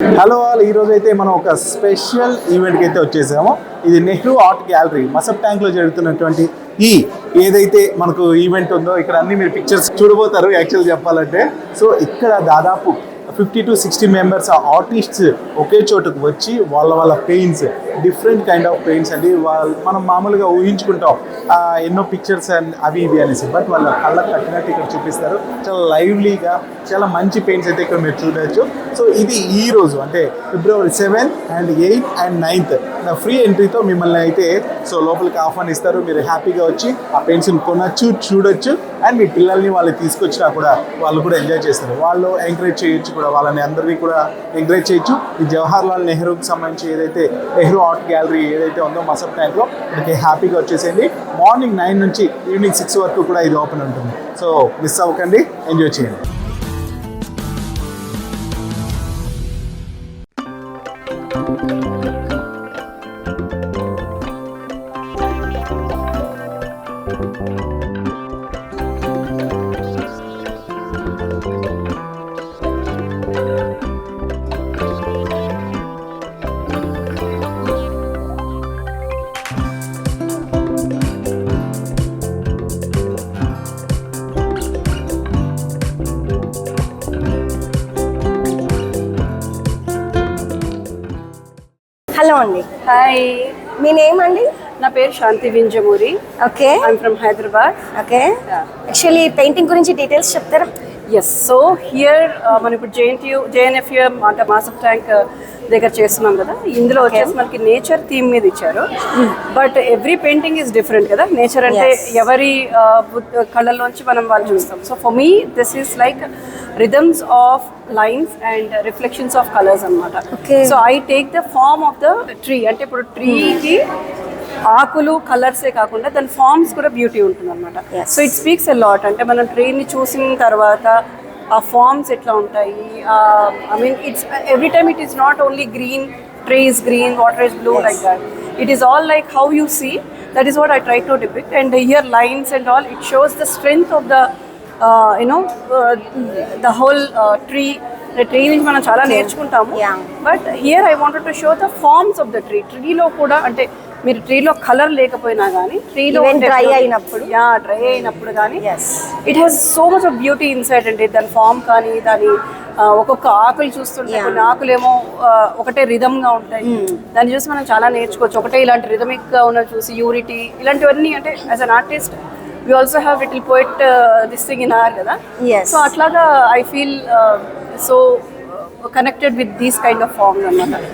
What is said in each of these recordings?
Hello వాళ్ళు ఈ రోజు అయితే మనం ఒక స్పెషల్ ఈవెంట్కి అయితే వచ్చేసాము. ఇది నెహ్రూ ఆర్ట్ గ్యాలరీ మసబ్ ట్యాంక్లో జరుగుతున్నటువంటి ఈ ఏదైతే మనకు ఈవెంట్ ఉందో ఇక్కడ అన్ని మీరు పిక్చర్స్ చూడబోతారు యాక్చువల్ చెప్పాలంటే. సో ఇక్కడ దాదాపు fifty to sixty members artists ఒకే చోటుకు వచ్చి వాళ్ళ వాళ్ళ paints different kind of paints అండి. వాళ్ళు మనం మామూలుగా ఊహించుకుంటాం ఎన్నో పిక్చర్స్ అండ్ అవి ఇవి అనేసి. బట్ వాళ్ళ కళ్ళకు కట్టినట్టు ఇక్కడ చూపిస్తారు. చాలా లైవ్లీగా చాలా మంచి పెయింట్స్ అయితే ఇక్కడ మీరు చూడవచ్చు సో ఇది ఈ రోజు అంటే February seven and eighth and ninth free ఎంట్రీతో మిమ్మల్ని అయితే సో లోపలికి ఆహ్వానిస్తారు మీరు హ్యాపీగా వచ్చి ఆ పెన్సిల్ కొనొచ్చు చూడొచ్చు. అండ్ మీ పిల్లల్ని వాళ్ళు తీసుకొచ్చినా కూడా వాళ్ళు కూడా ఎంజాయ్ చేస్తారు. వాళ్ళు ఎంకరేజ్ చేయొచ్చు కూడా. వాళ్ళని అందరినీ కూడా ఎంకరేజ్ చేయొచ్చు. ఈ జవహర్ లాల్ నెహ్రూకి సంబంధించి ఏదైతే నెహ్రూ ఆర్ట్ గ్యాలరీ ఏదైతే ఉందో మసప్ ట్యాంక్లో మనకి హ్యాపీగా వచ్చేసేయండి. మార్నింగ్ నైన్ నుంచి ఈవినింగ్ సిక్స్ వరకు కూడా ఇది ఓపెన్ ఉంటుంది. సో మిస్ అవ్వకండి. ఎంజాయ్ చేయండి. హాయ్. మీ నేమ్ అండి? నా పేరు Shanti Vinjamuri. Okay I'm from Hyderabad okay actually painting గురించి డీటెయిల్స్ చెప్తారా? ఎస్ సో హియర్ మనం ఇప్పుడు జేఎన్టీయూ జేఎన్ఎఫ్యూ అంటే మాసప్ ట్యాంక్ దగ్గర చేస్తున్నాం కదా ఇందులో వచ్చేసి మనకి నేచర్ థీమ్ మీద ఇచ్చారు. But every painting is different కదా నేచర్ అంటే. ఎవరి కళ్ళల్లోంచి మనం వాళ్ళు చూస్తాం. So for me this is like rhythms of lines and reflections of colours అనమాట. So I take the form of the tree అంటే ఇప్పుడు ట్రీకి ఆకులు కలర్సే కాకుండా దాని ఫార్మ్స్ కూడా బ్యూటీ ఉంటుంది అనమాట. So it speaks a lot అంటే మనం ట్రీని చూసిన తర్వాత ఆ ఫార్మ్స్ ఎట్లా ఉంటాయి? I mean it's every time it is not only green tree is green water is blue like that it is all like how you see that is what I try to depict and here lines and all it shows the strength of the you know the whole tree tree నుంచి మనం చాలా నేర్చుకుంటాము. But here I wanted to show the forms of the tree ట్రీలో కూడా అంటే మీరు ట్రీలో colour లేకపోయినా కానీ ట్రీలో dry అయినప్పుడు. యా డ్రై అయినప్పుడు కానీ Yes. It has so much of beauty inside అండి దాని ఫామ్ కానీ దాని ఒక్కొక్క ఆకులు చూస్తుంటే. కొన్ని ఆకులేమో ఒకటే rhythm గా ఉంటాయి. దాన్ని చూసి మనం చాలా నేర్చుకోవచ్చు. ఒకటే ఇలాంటి rhythmic గా ఉన్నది చూసి యూరిటీ ఇలాంటివన్నీ అంటే as an artist we also have little poet this thing in our కదా. Yes. సో అట్లాగా I feel so connected with these kind of forms అనమాట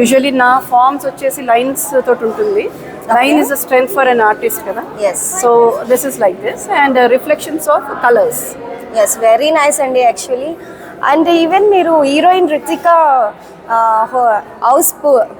యూజువలీ నా ఫార్మ్స్ వచ్చేసి లైన్స్ తోటి ఉంటుంది. Line is a strength for an artist కదా. Yes so this is like this and reflections of colours yes very nice అండి actually and even మీరు heroine Ritika house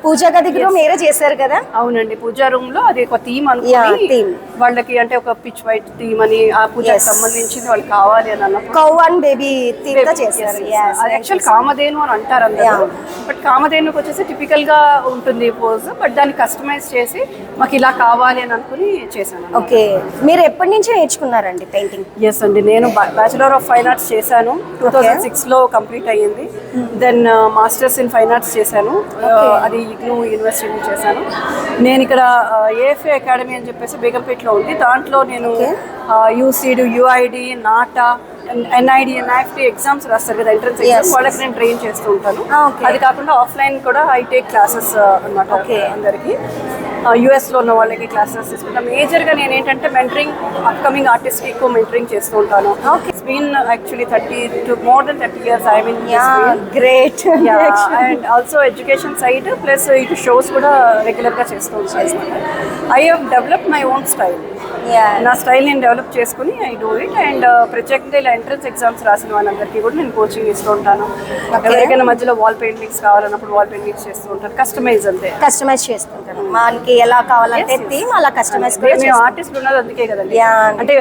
పూజ గది కూడా మీరే చేశారు కదా? అవునండి పూజా రూమ్లో అది ఒక థీమ్ అనుకుని. వాళ్ళకి అంటే ఒక పిచ్ వైట్ థీమ్ అని ఆ పూజకి. సంబంధించింది వాళ్ళకి కావాలి అని అన్నప్పుడు కౌ అండ్ బేబీ థీమ్తో చేశారు. అది యాక్చువల్ కామధేను అని అంటారు అందరూ. బట్ కామధేనుకి వచ్చేసి టిపికల్గా ఉంటుంది పోజ్ బట్ దాన్ని కస్టమైజ్ చేసి మాకు ఇలా కావాలి అని అనుకుని చేశాను ఓకే మీరు ఎప్పటి నుంచి నేర్చుకున్నారండి పెయింటింగ్ ఎస్ అండి నేను బ్యాచులర్ ఆఫ్ ఫైన్ ఆర్ట్స్ చేశాను. టూ థౌజండ్ సిక్స్లో కంప్లీట్ అయ్యింది. Then masters in fine arts చేశాను. అది ఇగ్నూ యూనివర్సిటీ చేశాను. నేను ఇక్కడ ఏఎఫ్ఏ అకాడమీ అని చెప్పేసి బేగంపేటలో ఉంది. దాంట్లో నేను UCEED UID NATA NID NIFT exams రాస్తారు కదా ఎంట్రన్స్ Yes, ఎగ్జామ్ వాళ్ళకి నేను ట్రైన్ చేస్తూ ఉంటాను. Ah. అది కాకుండా ఆఫ్లైన్ కూడా ఐ టేక్ క్లాసెస్ అనమాట. అందరికి. యుఎస్లో ఉన్న వాళ్ళకి క్లాసెస్ తీసుకుంటాను మేజర్గా నేను ఏంటంటే మెంటరింగ్ అప్కమింగ్ ఆర్టిస్ట్కి ఎక్కువ మెంటరింగ్ చేస్తూ ఉంటాను. It's been actually thirty to more than thirty years I mean great and also education side plus ఇటు షోస్ కూడా రెగ్యులర్గా చేస్తూ ఉంటాను. I have develop my own style నా స్టైల్ నేను డెవలప్ చేసుకుని ఐ డూ ఇట్ అండ్ ప్రత్యేకంగా ఇలా ఎంట్రన్స్ ఎగ్జామ్స్ రాసిన వాళ్ళందరికీ కూడా నేను కోచింగ్ ఇస్తూ ఉంటాను. ఎవరికైనా మధ్యలో వాల్ పెయింటింగ్స్ కావాలన్నప్పుడు వాల్ పెయింటింగ్స్ చేస్తూ ఉంటాను కస్టమైజ్ అంతే. కస్టమైజ్ చేసుకుంటాను మనకి ఎలా కావాలంటే థీమ్ అలా కస్టమైజ్ మేము ఆర్టిస్ట్ ఉన్నది అందుకే కదండి. అంటే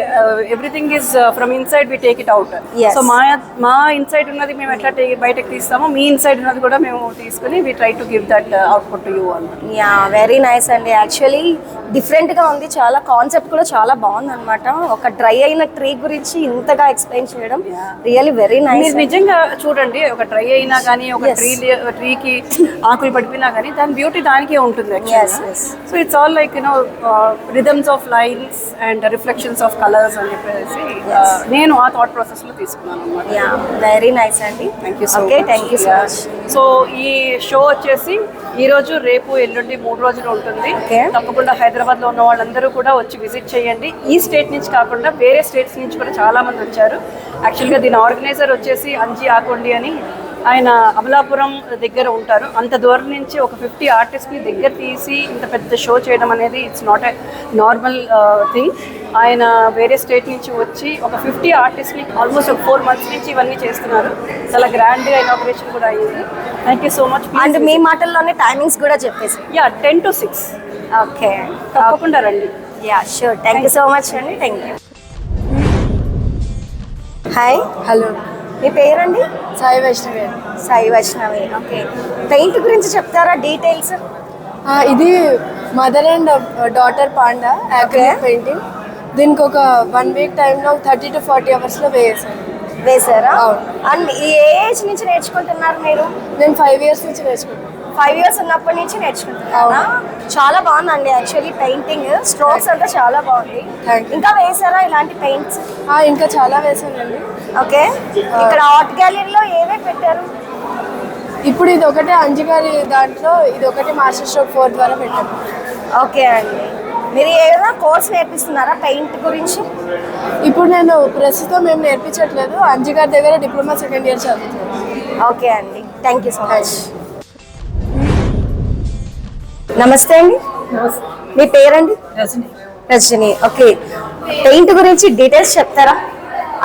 everything is from inside we take it out. So మా మా ఇన్సైడ్ ఉన్నది మేము ఎట్లా బయటకు తీస్తామో మీ ఇన్సైడ్ ఉన్నది కూడా మేము తీసుకుని we try to give that output to you అన్నమాట యా వెరీ నైస్ అండి. యాక్చువల్లీ డిఫరెంట్గా ఉంది. చాలా కాన్సెప్ట్ కూడా చాలా బాగుంది అనమాట ఒక డ్రై అయిన ట్రీ గురించి ఇంతగా ఎక్స్ప్లెయిన్ చేయడం రియల్లీ వెరీ నైస్ నిజంగా చూడండి ఒక ట్రై అయినా కానీ ఒక. ట్రీ ట్రీకి ఆకులు పడిపోయినా కానీ దాని బ్యూటీ దానికే ఉంటుంది. So it's all like you know rhythms of lines and reflections of colours అని చెప్పేసి uh, నేను ఆ థాట్ ప్రాసెస్లో తీసుకున్నాను అనమాట వెరీ నైస్ అండి. Thank you so okay thank you so much so ఈ షో వచ్చేసి ఈ రోజు రేపు ఎల్లుండి మూడు రోజులు ఉంటుంది. తప్పకుండా హైదరాబాద్లో ఉన్న వాళ్ళందరూ కూడా వచ్చి విజిట్ చేయండి. ఈ స్టేట్ నుంచి కాకుండా వేరే స్టేట్స్ నుంచి కూడా చాలా మంది వచ్చారు. యాక్చువల్గా దీని ఆర్గనైజర్ వచ్చేసి అంజీ ఆకొండి అని ఆయన అమలాపురం దగ్గర ఉంటారు. అంత దూరం నుంచి ఒక ఫిఫ్టీ ఆర్టిస్ట్ని దగ్గర తీసి ఇంత పెద్ద షో చేయడం అనేది it's not a normal thing ఆయన వేరే స్టేట్ నుంచి వచ్చి ఒక ఫిఫ్టీ ఆర్టిస్ట్ని ఆల్మోస్ట్ ఒక ఫోర్ మంత్స్ నుంచి ఇవన్నీ చేస్తున్నారు. చాలా గ్రాండ్గా ఇనాగ్రేషన్ కూడా అయ్యింది thank you so much and మీ మాటల్లోనే టైమింగ్స్ కూడా చెప్పేసి. Yeah ten to six okay తప్పకుండా రండి. Yeah sure thank you so much అండి థ్యాంక్ యూ హాయ్ హలో మీ పేరండి? సాయి వైష్ణవి సాయి వైష్ణవి. ఓకే. పెయింట్ గురించి చెప్తారా డీటెయిల్స్? ఇది mother and daughter panda acrylic painting. దీనికి ఒక వన్ వీక్ టైంలో థర్టీ టు ఫార్టీ అవర్స్లో వేసాను వేసారా. అవును. అండ్ ఈ ఏ ఏజ్ నుంచి నేర్చుకుంటున్నారు మీరు? నేను ఫైవ్ ఇయర్స్ నుంచి నేర్చుకున్నాను ఫైవ్ ఇయర్స్ ఉన్నప్పటి నుంచి నేర్చుకుంటున్నారా? చాలా బాగుందండి యాక్చువల్లీ పెయింటింగ్. స్ట్రోక్స్ అంతా చాలా బాగుంది. ఇంకా వేసారా ఇలాంటి పెయింట్స్? ఇంకా చాలా వేసానండి. ఓకే. ఇక్కడ ఆర్ట్ గ్యాలరీలో ఏవే పెట్టారు? ఇప్పుడు ఇది ఒకటే అంజిగారి దాంట్లో ఇది ఒకటి మాస్టర్ స్ట్రోక్ ఫోర్ ద్వారా పెట్టాను ఓకే అండి. మీరు ఏదైనా కోర్స్ నేర్పిస్తున్నారా పెయింట్ గురించి? ఇప్పుడు నేను ప్రస్తుతం ఏం నేర్పించట్లేదు. అంజిగారి దగ్గర డిప్లొమా సెకండ్ ఇయర్ చదువుతున్నాను. ఓకే అండి. Thank you so much. నమస్తే అండి. మీ పేరండి? రజని. ఓకే. పెయింట్ గురించి డీటెయిల్స్ చెప్తారా?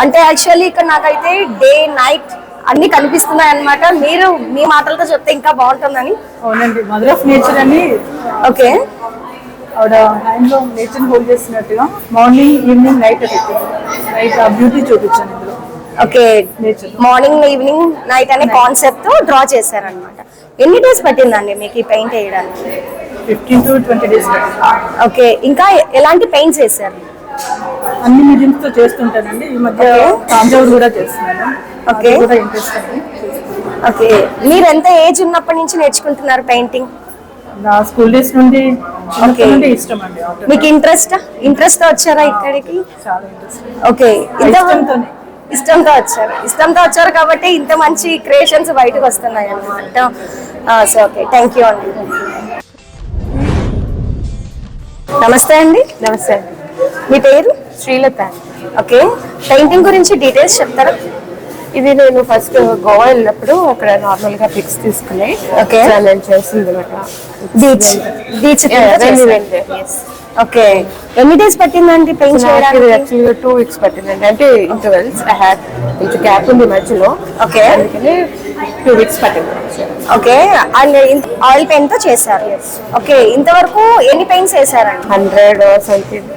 అంటే యాక్చువల్లీ ఇక్కడ నాకైతే డే నైట్ అన్ని కనిపిస్తున్నాయి అన్నమాట. మీరు మీ మాటలతో చెప్తే ఇంకా బాగుంటుందని. అవునండి మదర్ ఆఫ్ నేచర్ అని ఓకే. ఆవిడ హ్యాండ్లో నేచర్ హోల్డ్ చేసినట్టుగా మార్నింగ్ ఈవినింగ్ నైట్ నైట్ ఆ బ్యూటీ చూపించాను ఇందులో. ఓకే. మార్నింగ్ ఈవినింగ్ నైట్ అనే కాన్సెప్ట్ డ్రా చేశారనమాట ఎన్ని డేస్ పట్టిందండి మీకు ఈ పెయింట్ వేయడానికి? Fifteen to twenty days okay. ఇంకా ఎలాంటి పెయింట్స్ వేసారు అన్ని మీడియంస్తో చేస్తుంటానండి. ఈ మధ్య. తాంజావూరు కూడా చేస్తున్నాను. అది కూడా ఇంట్రెస్ట్ అండి. ఓకే. మీరు ఎంత ఏజ్ ఉన్నప్పటి నుంచి నేర్చుకుంటున్నారు పెయింటింగ్ నా స్కూల్ డేస్ నుండి ఇష్టం అండి మీకు ఇంట్రెస్ట్ ఇంట్రెస్ట్ వచ్చారా ఇక్కడికి? చాలా ఇంట్రెస్ట్ ఓకే. ఇంత ఇష్టంతోనే. ఇష్టంతో వచ్చారు. ఇష్టంతో వచ్చారు కాబట్టి ఇంత మంచి క్రియేషన్స్ బయటకు వస్తున్నాయి అనమాట సో ఓకే థ్యాంక్ యూ అండి. నమస్తే అండి. నమస్తే మీ పేరు? శ్రీలత. ఓకే. పెయింటింగ్ గురించి డీటెయిల్స్ చెప్తారా? ఇది నేను ఫస్ట్ గోవా వెళ్ళినప్పుడు అక్కడ నార్మల్గా పిక్స్ తీసుకుని. సో నేను చేసింది బీచ్. Beach okay. ఎన్ని డేస్ పట్టిందండి పెయింట్ చేయడానికి? యాక్చువల్గా టూ వీక్స్ పట్టిందండి. అంటే ఇంటర్వెల్స్ ఐ హ్యాడ్ కొంచెం గ్యాప్ ఉంది మధ్యలో. Okay. అందుకని టూ వీక్స్ పట్టింది. ఓకే. అండ్ ఆయిల్ పెయింట్తో చేశారు. ఓకే. ఇంతవరకు ఎన్ని పెయింట్స్ వేసారండి hundred something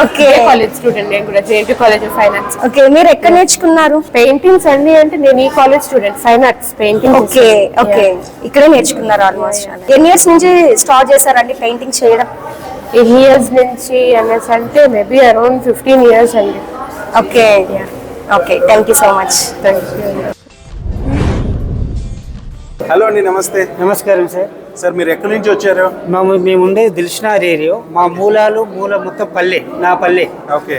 okay college student నేను కూడా JNT college of finance okay మీరు ఎక్కడ నేర్చుకున్నారు? పెయింటింగ్స్ అన్ని అంటే నేను ఈ college student fine arts painting okay okay ఇక్కడే నేర్చుకున్నారు ఆల్మోస్ట్ ఎన్ని ఇయర్స్ నుంచి స్టార్ట్ చేశారండి పెయింటింగ్ చేయడం? ఎన్ని ఇయర్స్ నుంచి అనేసి అంటే మేబీ అరౌండ్ ఫిఫ్టీన్ ఇయర్స్ అండి. Okay okay thank you so much thank you hello అండి నమస్తే. నమస్కారం సార్ సార్ మీరు ఎక్కడి నుంచి వచ్చారు? మా మేము ఉండే దిల్షనార్ ఏరియా. మా మూలాలు మూల మొత్తం పల్లె నా పల్లె. ఓకే.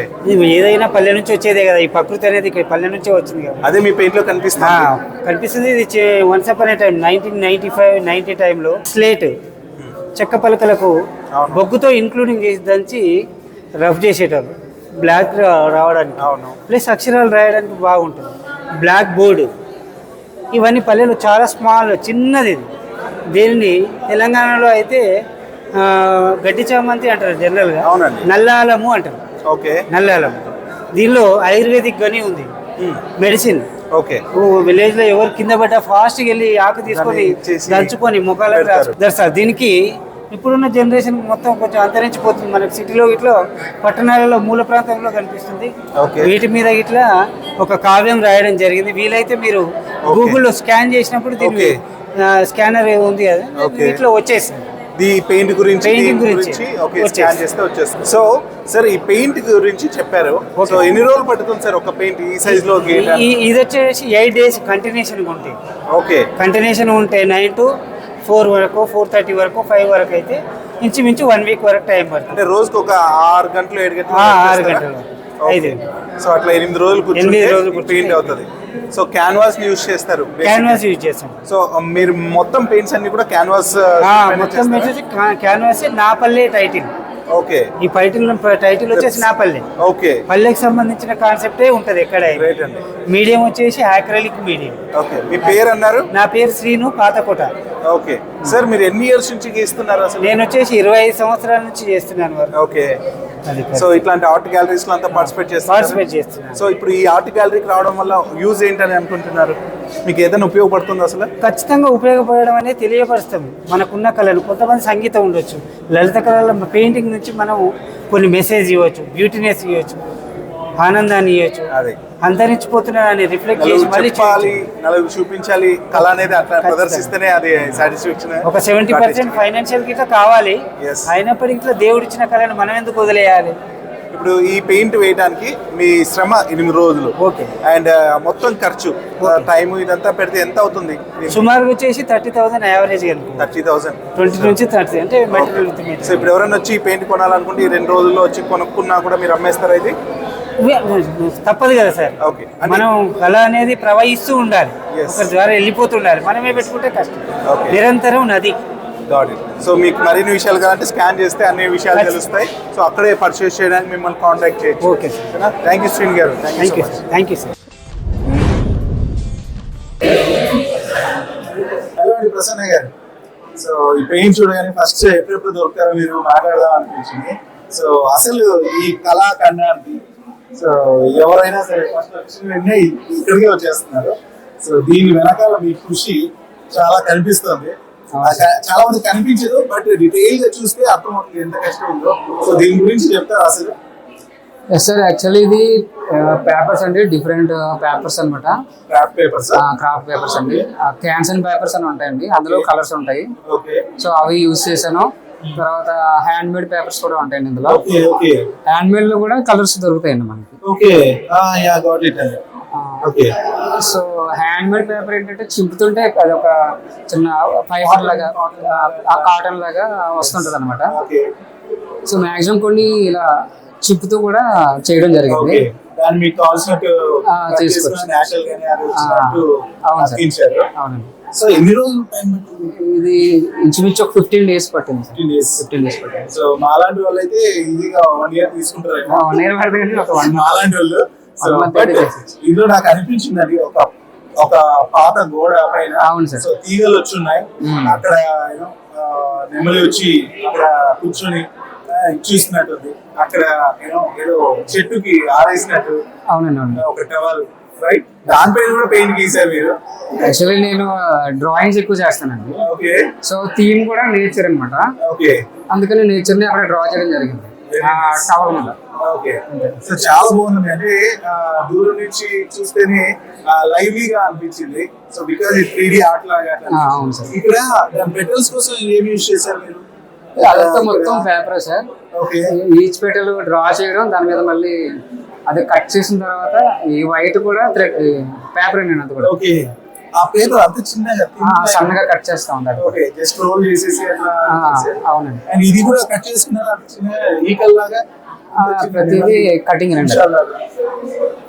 ఏదైనా పల్లె నుంచి వచ్చేదే కదా ఈ ప్రకృతి అనేది ఇక్కడ పల్లె నుంచే వచ్చింది కదా. అదే మీ పెయింట్లో కనిపిస్తుంది ఆ, కనిపిస్తుంది ఇది వన్స్ అప్ అనే time nineteen ninety five ninety టైంలో స్లేట్ చెక్క పలకలకు. బొగ్గుతో ఇంక్లూడింగ్ చేసి దంచి రఫ్ చేసేటప్పుడు బ్లాక్ రావడానికి. అవును. ప్లస్ అక్షరాలు రాయడానికి బాగుంటుంది. బ్లాక్ బోర్డు ఇవన్నీ పల్లెలు చాలా స్మాల్ చిన్నది ఇది. దీనిని తెలంగాణలో అయితే గడ్డి చామంతి అంటారు జనరల్గా. నల్లాలము అంటారు. ఓకే. నల్లాలము. దీనిలో ఆయుర్వేదిక్ గని ఉంది. మెడిసిన్. ఓకే. విలేజ్లో ఎవరు కింద పడ్డా ఫాస్ట్ వెళ్ళి ఆకు తీసుకొని దంచుకొని ముఖాలకు పెడతారు. రాసు- ధరిస్తారు దీనికి ఇప్పుడున్న జనరేషన్ మొత్తం కొంచెం అంతరించిపోతుంది. మనకి సిటీలో ఇట్లా పట్టణాలలో మూల ప్రాంతంలో కనిపిస్తుంది. వీటి మీద ఇట్లా ఒక కావ్యం రాయడం జరిగింది. వీలైతే మీరు. గూగుల్లో స్కాన్ చేసినప్పుడు దీన్ని స్కానర్ ఉంది కదా Okay. ఇట్లా వచ్చేసింది ది పెయింట్ గురించి దీని గురించి. ఓకే. స్కాన్ చేస్తే వచ్చేస్తుంది సో సార్ ఈ పెయింట్ గురించి చెప్పారు సో ఎన్ని రోజులు పడుతుంది సార్ ఒక పెయింట్ ఈ సైజ్లో ఇది వచ్చేసి ఎయిట్ డేస్ కంటిన్యూషన్ ఉంటాయి ఓకే కంటిన్యూషన్ ఉంటే నైన్ టు ఫోర్ వరకు ఫోర్ థర్టీ వరకు ఫైవ్ వరకు అయితే ఇంచుమించు వన్ వీక్ వరకు టైం పడుతుంది అంటే రోజుకి ఒక ఆరు గంటలు ఏడు గంటలు ఆరు? గంటలు. ఐదు. సో అట్లా ఎనిమిది రోజులు ఎనిమిది రోజులు కూర్చుంటే పెయింట్ అవుతుంది. సో క్యాన్వాస్ యూస్ చేస్తారు క్యాన్వాస్ యూజ్ చేస్తాం. సో మీరు మొత్తం పెయింట్స్ అన్ని కూడా క్యాన్వాస్ ఆ, మొత్తం క్యాన్వాస్ నాపల్లె టైటిల్. ఓకే. ఈ టైటిల్ టైటిల్ వచ్చేసి నాపల్లె. ఓకే. పల్లెకి సంబంధించిన కాన్సెప్టే ఉంటుంది ఎక్కడ మీడియం వచ్చేసి యాక్రలిక్ మీడియం ఓకే. మీ పేరు అన్నారు నా పేరు శ్రీను పాతకోట. ఓకే. సార్ మీరు ఎన్ని ఇయర్స్ నుంచి గీస్తున్నారు అసలు? నేను వచ్చేసి ఇరవై ఐదు సంవత్సరాల నుంచి చేస్తున్నాను ఓకే. సో ఇట్లాంటి ఆర్ట్ గ్యాలరీస్లో అంతా పార్టిసిపేట్ చేస్తారు పార్టిసిపేట్ చేస్తున్నాను. సో ఇప్పుడు ఈ ఆర్ట్ గ్యాలరీకి రావడం వల్ల యూజ్ ఏంటని అనుకుంటున్నారు? మీకు ఏదైనా ఉపయోగపడుతుంది అసలు? ఖచ్చితంగా ఉపయోగపడడం అనేది తెలియపరుస్తాం మనకున్న కళను కొంతమంది సంగీతం ఉండొచ్చు. లలిత కళల పెయింటింగ్ నుంచి మనం కొన్ని మెసేజ్ ఇవ్వచ్చు బ్యూటీనెస్ ఇవ్వచ్చు ఆనందాన్ని ఇవ్వచ్చు అది అంతరించిపోతున్న దాన్ని రిఫ్లెక్ట్ చేసి మళ్ళీ చెప్పాలి. నలుగురు చూపించాలి కళ అనేది అట్లా. ప్రదర్శిస్తేనే అది సాటిస్ఫాక్షన్ ఒక సెవెంటీ పర్సెంట్ ఫైనాన్షియల్ గిట్లా కావాలి. అయినప్పటికీ ఇట్లా దేవుడు ఇచ్చిన కళను మనం ఎందుకు వదిలేయాలి ఇప్పుడు ఈ పెయింట్ వేయడానికి మీ శ్రమ ఎనిమిది రోజులు. ఓకే. అండ్ మొత్తం ఖర్చు టైం ఇదంతా పెడితే ఎంత అవుతుంది? సుమారుగా వచ్చేసి thirty thousand average thirty thousand. Twenty నుంచి థర్టీ అంటే సో ఇప్పుడు ఎవరైనా వచ్చి పెయింట్ కొనాలనుకుంటే ఈ రెండు రోజుల్లో వచ్చి కొనుక్కున్నా కూడా మీరు అమ్మేస్తారా ఇది? తప్పదు కదా సార్. ఓకే. మనం కళ అనేది ప్రవహిస్తూ ఉండాలి. ఒకరి ద్వారా వెళ్ళిపోతుండాలి మనమే పెట్టుకుంటే కష్టం. నిరంతరం నది. గాడ్ ఇట్ సో మీకు మరిన్ని విషయాలు కావాలంటే స్కాన్ చేస్తే అన్ని విషయాలు తెలుస్తాయి. సో అక్కడే పర్చేస్ చేయడానికి మిమ్మల్ని కాంటాక్ట్ చేయొచ్చు. Okay sir thank you Srini గారు. Thank thank you thank you sir hello అండి ప్రసన్న గారు సో ఈ పెయింట్ చూడగానే ఫస్ట్ ఎప్పుడెప్పుడు దొరుకుతారో మీరు మాట్లాడదాం అనిపించింది. సో అసలు ఈ కళాఖండానికి సో ఎవరైనా సరే ఫస్ట్ వచ్చిన వెంటనే ఇక్కడికే వచ్చేస్తున్నారు. సో దీని వెనకాల మీ కృషి చాలా కనిపిస్తుంది. చాలా మంది కనిపించదు బట్ డీటెయిల్గా చూస్తే అర్థమవుతుంది ఎంత కష్టం ఉందో. సో దీని గురించి చెప్తారు అసలు? ఎస్ సార్ యాక్చువల్లీ ఇది పేపర్స్ అండి. డిఫరెంట్ పేపర్స్ అనమాట క్రాఫ్ట్ పేపర్స్ క్రాఫ్ట్ పేపర్స్ అండి. క్యాన్స్ అండ్ పేపర్స్ అని ఉంటాయండి. అందులో కలర్స్ ఉంటాయి. సో అవి యూజ్ చేశాను. తర్వాత హ్యాండ్ మేడ్ పేపర్స్ కూడా ఉంటాయండి ఇందులో. హ్యాండ్ మేడ్లో కూడా కలర్స్ దొరుకుతాయండి మనకి. Okay it okay. So hand made paper ఏంటంటే చింపుతుంటే అది ఒక చిన్న ఫైబర్ లాగా ఆ కాటన్ లాగా వస్తుంటది అనమాట సో మాక్సిమం కొన్ని ఇలా చింపుతూ కూడా చేయడం జరిగింది. దాన్ని మీకు కావాల్సినట్టు అవునండి. సో ఎన్ని రోజులు టైం ఇది ఇంచుమించు ఒక ఫిఫ్టీన్ డేస్ పట్టింది ఫిఫ్టీన్ డేస్ ఫిఫ్టీన్ డేస్ పట్టింది. సో మాలాంటి వాళ్ళు అయితే ఈజీగా వన్ ఇయర్ తీసుకుంటారు. వన్ ఇయర్ పడుతుంది ఒక వన్ మాలాంటి వాళ్ళు ఇందులో నాకు అనిపించింది అది ఒక ఒక పాత గోడ పైన అవును సార్. సో తీగలు వచ్చి ఉన్నాయి. మ్మ్. అక్కడ నెమలి వచ్చి అక్కడ కూర్చొని ఆ, చూస్తున్నట్టుంది. అక్కడ ఏదో చెట్టుకి ఆరేసినట్టు అవునండి అవును. ఒక టవల్ రైట్ దానిపైన కూడా పెయింట్ గీసారు మీరు? యాక్చువల్లీ నేను డ్రాయింగ్స్ ఎక్కువ చేస్తానండి. ఓకే. సో థీమ్ కూడా నేచర్ అన్నమాట. ఓకే. అందుకని నేచర్ని అక్కడ డ్రా చేయడం జరిగింది. టవర్ మీద. ఓకే. సో చాలా బాగుంది. అంటే దూరం నుంచి చూస్తేనే లైవ్లీగా అనిపించింది. సో బికాజ్ ఇది త్రీ ఆర్ట్ లాగా అవును సార్. ఇక్కడ పెటల్స్ కోసం ఏం యూజ్ చేశారు మీరు? అదంతా మొత్తం paper sir. Okay. Each petal draw చేయడం దాని మీద మళ్ళీ అది కట్ చేసిన తర్వాత ఈ వైట్ కూడా పేపర్ అండి అది కూడా. ఓకే. ఆ పేపర్ అంత చిన్నగా సన్నగా కట్ చేస్తా ఉంటారు ఓకే జస్ట్ రోల్ చేసేసి అట్లా అవునండి. అండ్ ఇది కూడా కట్ చేసుకున్నారు? అంత చిన్న ఈకల్ లాగా ఆ, ప్రతిదీ కటింగ్ అండి.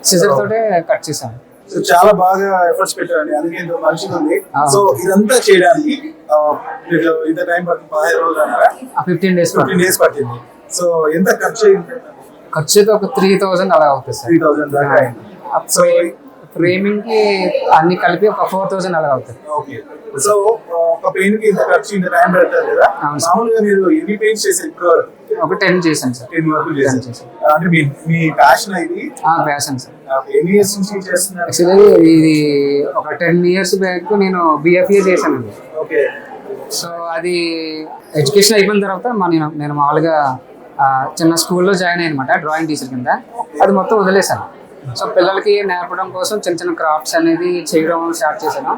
సిజర్ తోటే కట్ చేసాం సో చాలా బాగా ఎఫర్ట్స్ పెట్టారండి. అందుకే ఇంత మంచిగా ఉంది. సో ఇదంతా చేయడానికి ఇంత టైం పడుతుంది పదహైదు రోజులు అన్నారా? ఫిఫ్టీన్ డేస్ ఫిఫ్టీన్ డేస్ పట్టింది. సో ఎంత ఖర్చు అయింది? అయితే ఒక త్రీ థౌసండ్ అలా అవుతుంది సార్. త్రీ థౌసండ్ దాకా అయింది. ఫ్రేమింగ్కి అన్ని కలిపి ఒక ఫోర్ థౌసండ్ అలా అవుతుంది. ఓకే. సో ఒక పెయింట్కి ఇంత ఖర్చు ఇంత టైం పెడతారు కదా. మామూలుగా మీరు ఎన్ని పెయింట్స్ చేసారు ఇప్పుడు ఒక టెన్ చేశాను సార్. టెన్ వరకు చేశారు. చేశాను. అంటే మీ మీ ప్యాషన్ ఇది? Passion sir. ఎన్ని ఇయర్స్ నుంచి చేస్తున్నారు? యాక్చువల్లీ ఇది ఒక టెన్ ఇయర్స్ బ్యాక్ నేను బిఎఫ్ఏ చేశానండి. ఓకే. సో అది ఎడ్యుకేషన్ అయిపోయిన తర్వాత మా నేను నేను మామూలుగా చిన్న స్కూల్లో జాయిన్ అయ్యనమాట డ్రాయింగ్ టీచర్ కింద. అది మొత్తం వదిలేశాను. సో పిల్లలకి నేర్పడం కోసం చిన్న చిన్న క్రాఫ్ట్స్ అనేది చేయడం స్టార్ట్ చేశాను.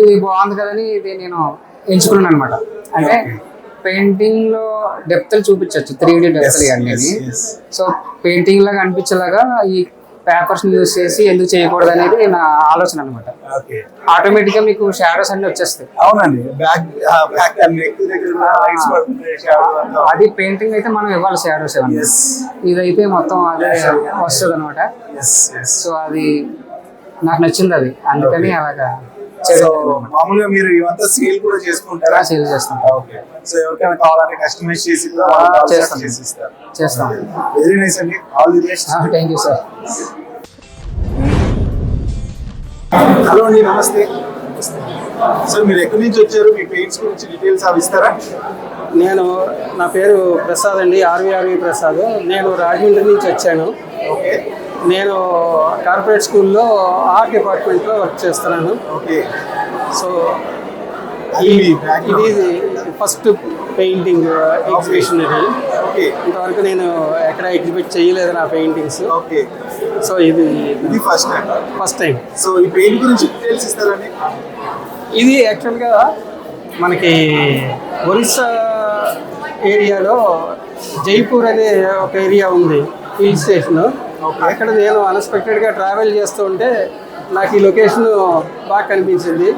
ఇది బాగుంది కదని ఇది నేను ఎంచుకున్నాను అనమాట అంటే పెయింటింగ్లో డెప్త్ చూపించవచ్చు three D depth yes. So painting లాగా అనిపించేలాగా ఈ పేపర్స్ యూజ్ చేసి ఎందుకు చేయకూడదు అనేది నా ఆలోచన అనమాట ఆటోమేటిక్గా మీకు షాడోస్ అన్ని వచ్చేస్తాయి. అవునండి. అది పెయింటింగ్ అయితే మనం ఇవ్వాలి షాడోస్ Yes. ఇదైతే మొత్తం అదే వస్తుంది అనమాట. సో అది నాకు నచ్చింది అది. అందుకని అలాగా మామూలుగా మీరు ఇవంతా సేల్ కూడా చేసుకుంటారా? సేల్ చేస్తాం ఓకే సో ఎవరికైనా కావాలంటే కస్టమైజ్ చేసి కూడా చేస్తాం. చేస్తాం. వెరీ నైస్ అండి. All the best thank you sir hello అండి నమస్తే. సార్ మీరు ఎక్కడి నుంచి వచ్చారు? మీ పెయింట్స్ గురించి డీటెయిల్స్ అవి ఇస్తారా? నేను నా పేరు ప్రసాద్ అండి ఆర్వీఆర్వి ప్రసాద్. నేను రాజమండ్రి నుంచి వచ్చాను. ఓకే నేను కార్పొరేట్ స్కూల్లో ఆర్ట్ డిపార్ట్మెంట్లో వర్క్ చేస్తున్నాను. ఓకే. సో. ఇది ఫస్ట్ పెయింటింగ్ ఎగ్జిబిషన్ ఇది. ఓకే. ఇంతవరకు నేను ఎక్కడ ఎగ్జిబిట్ చేయలేదు నా పెయింటింగ్స్. ఓకే. సో ఇది ఇది first time. First time. So ఈ పెయింట్ గురించి డీటెయిల్స్ ఇస్తారండి? ఇది యాక్చువల్గా మనకి ఒరిస్సా ఏరియాలో జైపూర్ అనే ఒక ఏరియా ఉంది హిల్ స్టేషన్. అక్కడ నేను అన్ఎక్స్పెక్టెడ్గా ట్రావెల్ చేస్తూ ఉంటే నాకు ఈ లొకేషన్ బాగా కనిపించింది.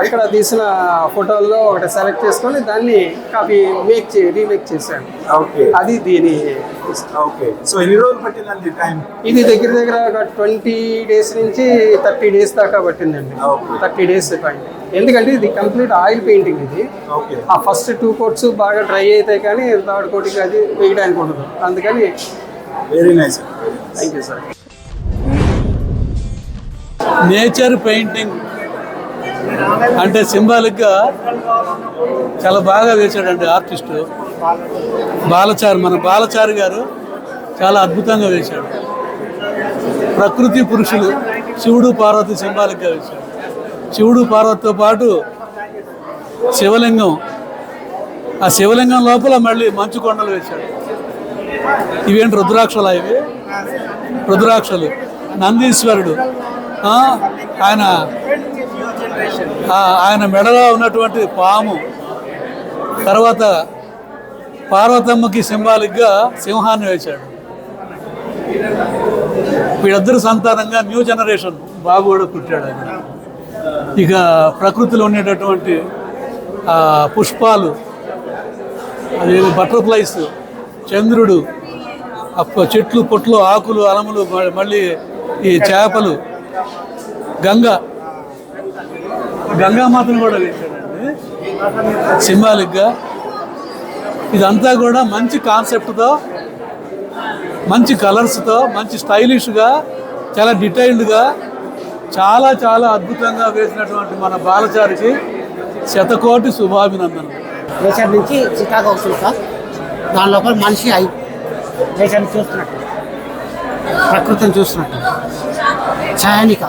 అక్కడ తీసిన ఫోటోల్లో ఒకటి సెలెక్ట్ చేసుకొని దాన్ని కాపీ మేక్ చే రీమేక్ చేశాను. అది దీని ఓకే. సో ఎన్ని రోజులు పట్టిందండి టైం ఇది దగ్గర దగ్గర ఒక ట్వంటీ డేస్ నుంచి థర్టీ డేస్ దాకా పట్టిందండి. థర్టీ డేస్ పైన. ఎందుకంటే ఇది కంప్లీట్ ఆయిల్ పెయింటింగ్ ఇది. ఆ ఫస్ట్ టూ కోట్స్ బాగా డ్రై అయితే కానీ థర్డ్ కోటింగ్ అది వేయడానికి ఉండదు. అందుకని very nice thank you sir nature painting అంటే సింబాలిక్గా చాలా బాగా వేశాడండి ఆర్టిస్టు బాలచారి మన బాలచారి గారు చాలా అద్భుతంగా వేశాడు. ప్రకృతి పురుషులు శివుడు పార్వతి సింబాలిక్గా వేశాడు. శివుడు పార్వతితో పాటు శివలింగం. ఆ శివలింగం లోపల మళ్ళీ మంచు కొండలు వేశాడు. ఇవేంటి రుద్రాక్షలా ఇవి రుద్రాక్షలు నందీశ్వరుడు ఆయన ఆయన మెడలో ఉన్నటువంటి పాము తర్వాత పార్వతమ్మకి సింబాలిక్గా సింహాన్ని వేశాడు. వీళ్ళిద్దరు సంతానంగా న్యూ జనరేషన్ బాబు కూడా పుట్టాడు ఆయన. ఇక ప్రకృతిలో ఉండేటటువంటి పుష్పాలు అది బటర్ఫ్లైస్ చంద్రుడు చెట్లు పొట్లు ఆకులు అలములు మళ్ళీ ఈ చేపలు గంగ. గంగామాతను కూడా వేశాడండి. సింబాలిక్గా. ఇదంతా కూడా మంచి కాన్సెప్ట్తో మంచి కలర్స్తో మంచి స్టైలిష్గా చాలా డీటెయిల్డ్గా చాలా చాలా అద్భుతంగా వేసినటువంటి మన బాలచారికి శతకోటి శుభాభినందనలు. నేచర్ నుంచి చికాగో శిల్ప దాని లోపల మనిషి నేచర్ని చూస్తున్నట్టు. ప్రకృతిని చూస్తున్నట్టు. ఛాయానిక.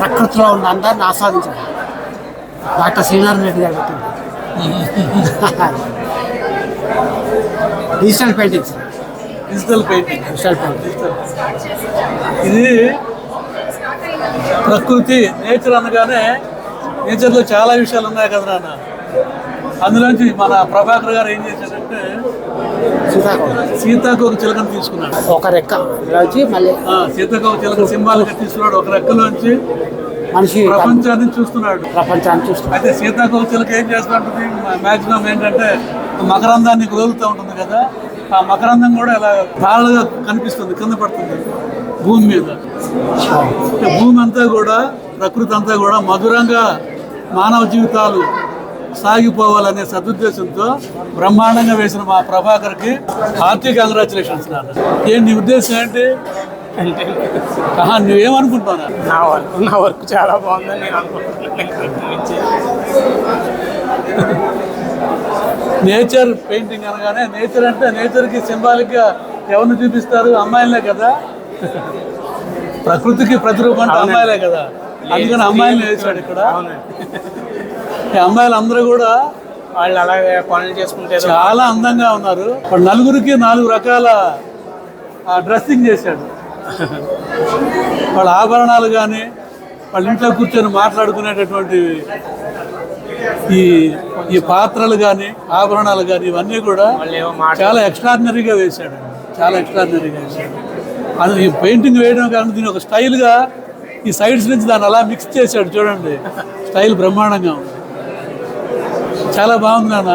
ప్రకృతిలో ఉన్న అందాన్ని ఆస్వాదించాడు డాక్టర్ శ్రీనారాయణ రెడ్డి గారు పెట్టింది. Digital paintings. Digital painting. Digital painting. ఇది ప్రకృతి నేచర్ అనగానే నేచర్లో చాలా విషయాలు ఉన్నాయి కదా నాన్న అందులోంచి మన ప్రభాకర్ గారు ఏం చేశాడంటే సీతాకోక. సీతాకోక చిలకను తీసుకున్నాడు. ఒక రెక్క. వచ్చి మళ్ళీ ఆ, సీతాకోక చిలక సింబాల్గా తీసుకున్నాడు. ఒక రెక్కలోంచి మనిషి ప్రపంచాన్ని చూస్తున్నాడు. ప్రపంచాన్ని చూస్తున్నాడు. అయితే సీతాకోక చిలక ఏం చేస్తుంటుంది? మ్యాక్సిమం ఏంటంటే మకరందాన్ని కుదులుతూ ఉంటుంది కదా. ఆ మకరందం కూడా ఇలా తాళగా కనిపిస్తుంది కింద పడుతుంది భూమి మీద. భూమి అంతా కూడా ప్రకృతి అంతా కూడా మధురంగా మానవ జీవితాలు సాగిపోవాలనే సదుద్దేశంతో బ్రహ్మాండంగా వేసిన మా ప్రభాకర్కి హార్టీ కంగ్రాచులేషన్స్ నాన్న. ఏంటి నీ ఉద్దేశం ఏంటి? ఆహా, నువ్వేమనుకుంటున్నా నా వర్క్ నా వర్క్ చాలా బాగుందని నేను అనుకుంటున్నాను. నేచర్ పెయింటింగ్ అనగానే నేచర్ అంటే నేచర్కి సింబాలిక్గా ఎవరిని చూపిస్తారు? అమ్మాయిలే కదా. ప్రకృతికి ప్రతిరూపం అంటే అమ్మాయిలే కదా. అందుకని అమ్మాయిలు వేసాడు ఇక్కడ. అమ్మాయిలు అందరూ కూడా వాళ్ళు అలాగే పనులు చేసుకుంటే చాలా అందంగా ఉన్నారు. నలుగురికి నాలుగు రకాల డ్రెస్సింగ్ చేశాడు. వాళ్ళ ఆభరణాలు కానీ వాళ్ళ ఇంట్లో కూర్చొని మాట్లాడుకునేటటువంటి ఈ ఈ పాత్రలు కానీ ఆభరణాలు కానీ ఇవన్నీ కూడా చాలా ఎక్స్ట్రాడినరీగా వేశాడు. చాలా ఎక్స్ట్రాడినరీగా వేశాడు. అది ఈ పెయింటింగ్ వేయడం కాకుండా దీని ఒక స్టైల్గా ఈ సైడ్స్ నుంచి దాన్ని అలా మిక్స్ చేశాడు చూడండి. స్టైల్ బ్రహ్మాండంగా ఉంది. చాలా బాగుంది నాన్న.